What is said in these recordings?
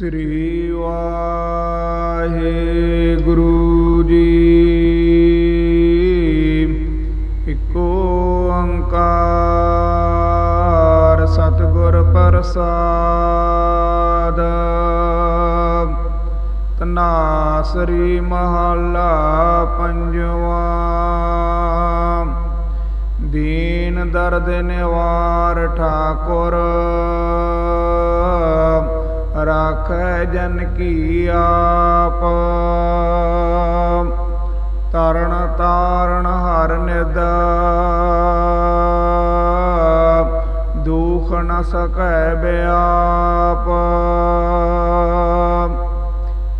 ਸ੍ਰੀ ਵਾਹਿਗੁਰੂ ਜੀ। ਇਕ ਓੰਕਾਰ ਸਤਿਗੁਰ ਪ੍ਰਸਾਦ। ਤਨਾਸਰੀ ਮਹੱਲਾ ਪੰਜਵਾ। ਦੀਨ ਦਰਦ ਨਿਵਾਰ ਠਾਕੁਰ ਰਾਖੈ ਜਨ ਕੀ ਆਪ। ਤਰਨ ਤਾਰਨ ਹਰ ਨਿਦ। ਦੁਖ ਨ ਸਕੈ ਬਿਆਪ।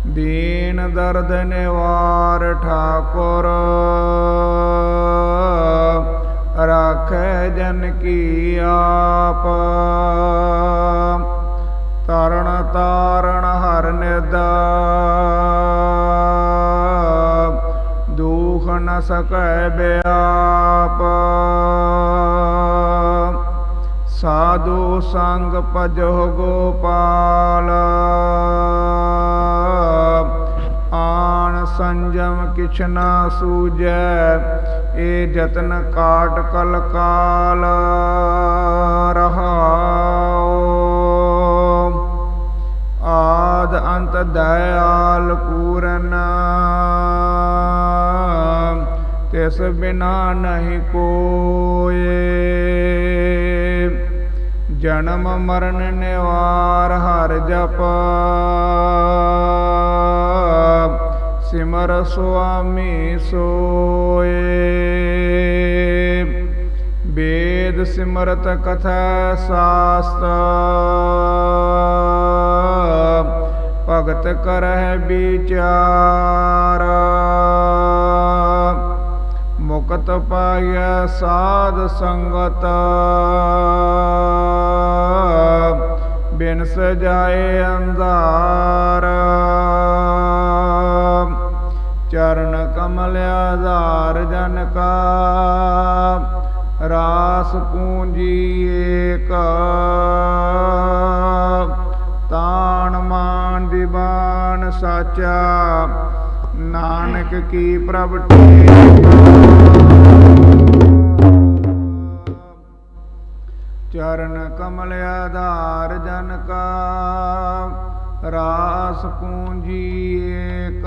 ਦੀਨ ਦਰਦ ਨਿਵਾਰ ਠਾਕੁਰ। ਰਾਖੈ ਜਨ ਕੀ ਆਪ। ਤਰਨ ਤਾਰਨ ਹਰ ਨਿਦ। ਦੁਖ ਨ ਸਕੈ ਬਿਆਪ। ਸਾਧੂ ਸੰਗ ਭਜੋ ਗੋਪਾਲ। ਆਣ ਸੰਜਮ ਕਿਛ ਨਾ ਸੂਜੈ ਏ ਜਤਨ ਕਾਟ ਕਲ ਕਾਲ ਦਇਆਲ ਪੂਰਨ। ਤਿਸ ਬਿਨਾ ਨਹੀਂ ਕੋਏ। ਜਨਮ ਮਰਨ ਨਿਵਾਰ ਹਰ ਜਪ। ਸਿਮਰ ਸੁਆਮੀ ਸੋਏ। ਵੇਦ ਸਿਮਰਤ ਕਥਾ ਸਾਸਤ। ਭਗਤ ਕਰਹਿ ਵਿਚਾਰ। ਮੁਕਤ ਪਾਇਆ ਸਾਧ ਸੰਗਤ। ਬਿਨ ਸਜਾਏ ਅੰਧਾਰ। ਚਰਨ ਕਮਲ ਆਧਾਰ ਜਨ ਕਾ। ਰਾਸ ਪੂੰਜੀ ਏਕ। ਤਾਣ ਮਾਨ ਦੀਵਾਨ ਸਾਚਾ। ਨਾਨਕ ਕੀ ਪ੍ਰਭ ਚਰਨ ਕਮਲ ਆਧਾਰ ਜਨ ਕਾ ਰਾਸ ਪੂੰਜੀ ਏਕ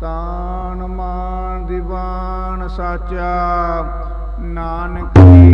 ਤਾਣ ਮਾਨ ਦੀਵਾਨ ਸਾਚਾ। ਨਾਨਕ ਕੀ